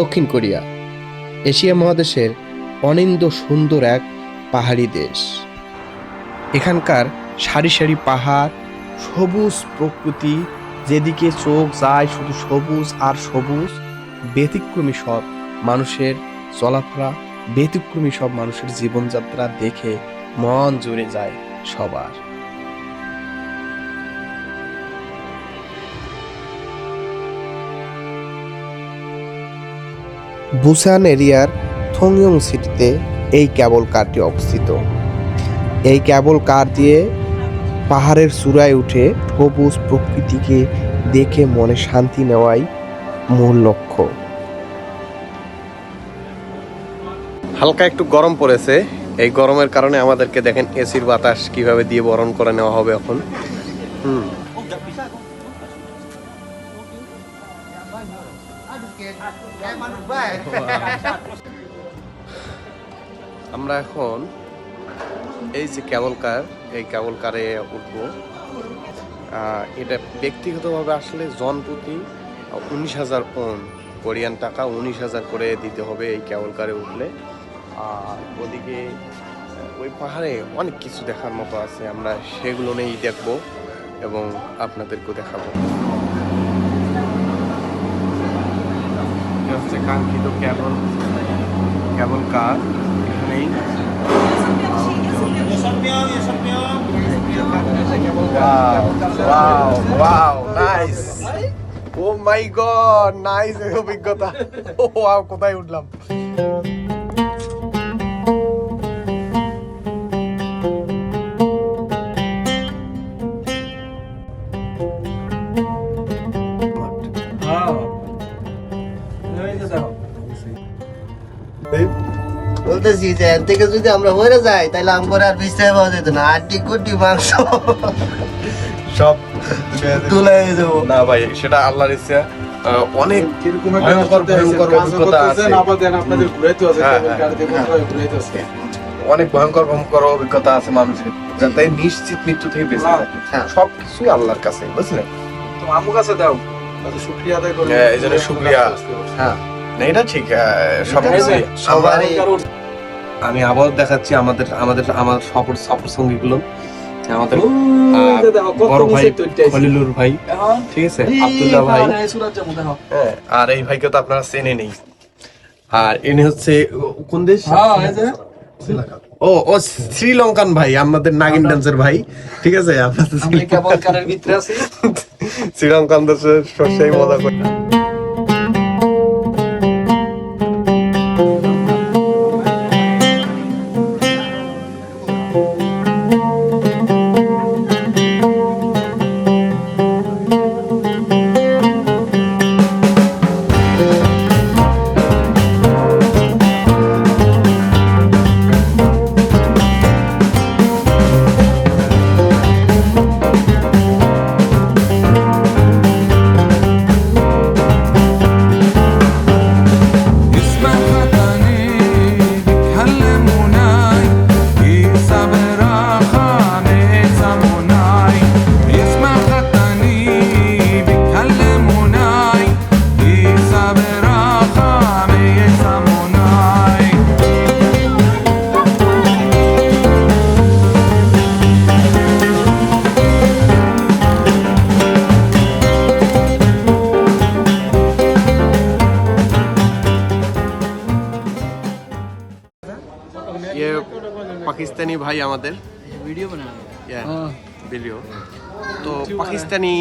দক্ষিণ Korea, Asia মহাদেশের অনিন্দ সুন্দর এক পাহাড়ি দেশ। এখানকার সারি সারি পাহাড়, সবুজ প্রকৃতি, যেদিকে চোখ যায় শুধু সবুজ আর সবুজ, ব্যতিক্রমী সব মানুষের চলাফেরা, ব্যতিক্রমী সব মানুষের জীবনযাত্রা দেখে মন জুড়ে যায় সবার। বুসান এরিয়ার থংইয়ং সিটিতে এই ক্যাবল কারটি অবস্থিত। এই ক্যাবল কার দিয়ে পাহাড়ের চূড়ায় উঠে সবুজ প্রকৃতিকে দেখে মনে শান্তি নেওয়াই মূল লক্ষ্য। হালকা একটু গরম পড়েছে। এই গরমের কারণে আমাদেরকে দেখেন এসির বাতাস কীভাবে দিয়ে বরণ করে নেওয়া হবে এখন। হুম। আমরা এখন এই যে কেবল কার এই কেবল কারে উঠবো। এটা ব্যক্তিগতভাবে আসলে জনপ্রতি উনিশ হাজার ওন কোরিয়ান টাকা উনিশ হাজার করে দিতে হবে এই কেবল কারে উঠলে। আর ওদিকে ওই পাহাড়ে অনেক কিছু দেখার মতো আছে, আমরা সেগুলো নিয়েই দেখব এবং আপনাদেরকেও দেখাবো। এটা হচ্ছে কাঙ্ক্ষিত কেবল কেবল কার এখানেই my god, nice এই অভিজ্ঞতা। ও কোথায় উঠলাম? বলতেছি যে এর থেকে যদি আমরা হয়ে যাই তাহলে আমগর আর বিস্তায় পাওয়া যেত না। আটটি কোটি মাংস। সব তুলে দেবো না ভাই সেটা আল্লাহর ইচ্ছা। আহ, অনেক ভয়ঙ্কর ভয়ঙ্কর অভিজ্ঞতা আছে। হ্যাঁ, হ্যাঁ। অনেক ভয়ঙ্কর ভয়ঙ্কর অভিজ্ঞতা আছে মানুষের। যাতে নিশ্চিত মৃত্যু থেকে বেঁচে হ্যাঁ। সবকিছুই আল্লাহর কাছে বুঝলেন? আমু কাছে দাও তাহলে শুক্রিয়া আদায় করো হ্যাঁ, এই জন্য শুকরিয়া। হ্যাঁ। না এটা ঠিক সবকিছুই সবারই আমি আবার দেখাচ্ছি আমাদের আমাদের আমার সফর সফর সঙ্গী গুলো আমাদের বড় ভাই। খলিলুর ভাই। ঠিক আছে? আব্দুল্লাহ ভাই। হ্যাঁ আর এই ভাইকে তো আপনারা চেনে নেই। আর ইনি হচ্ছে কোন দেশ? হ্যাঁ, এই যে। ও ও শ্রীলঙ্কান ভাই আমাদের নাগিন ডান্সের ভাই। ঠিক আছে? আপনাদের আমি কেবল কারের ভিতরে আছি? শ্রীলঙ্কান দেশের সবসময় মজা করে পাকিস্তানি ভাই আমাদের। ভিডিও ভিডিও তো পাকিস্তানি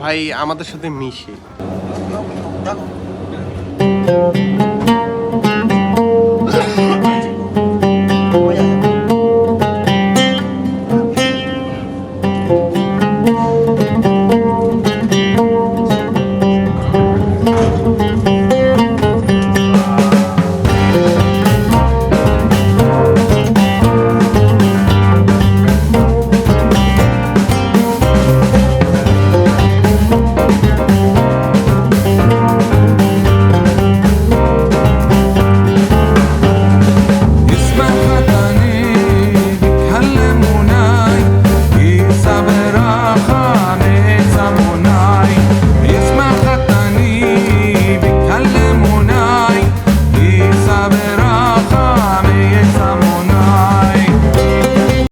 ভাই আমাদের সাথে মিশে।